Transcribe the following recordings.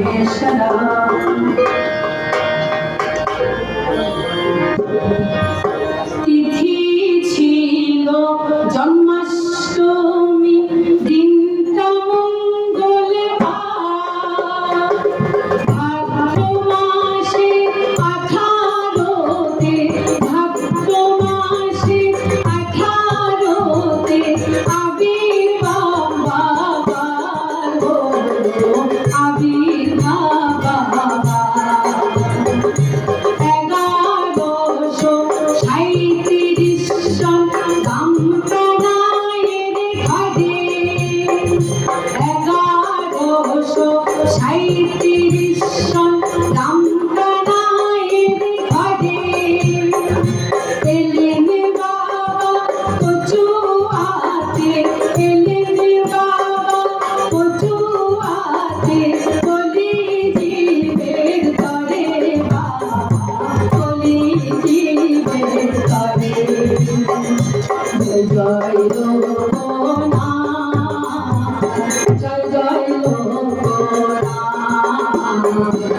Krishna. Deus.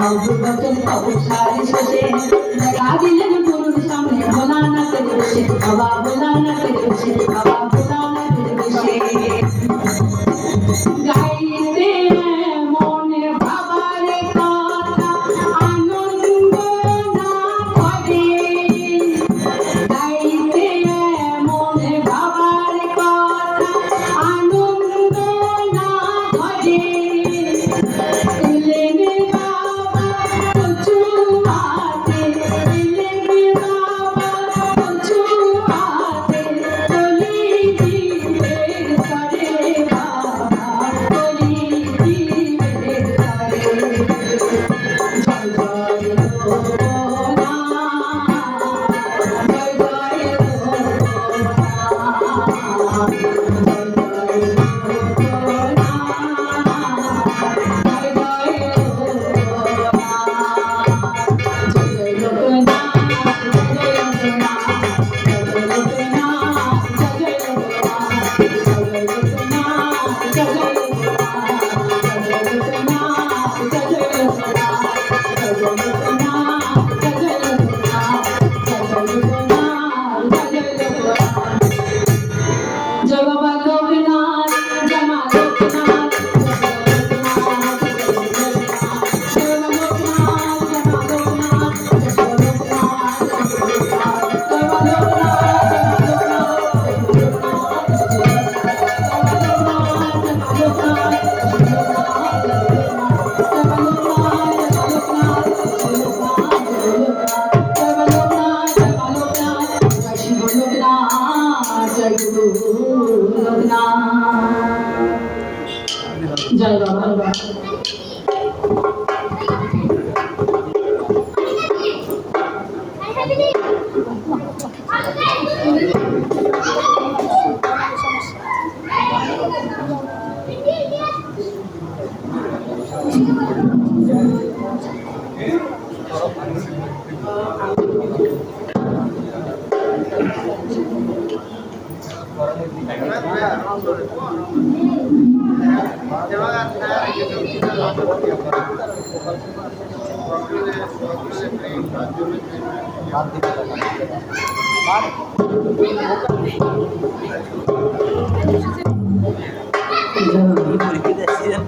মধুবচন তবে সারে শোষে। কাবিলেন গুরুর সামনে ভোলানাথ গুরুষে বাবা ভোলানাথ গুরুষে জয় বাবা পরীক্ষা দিয়েছিলেন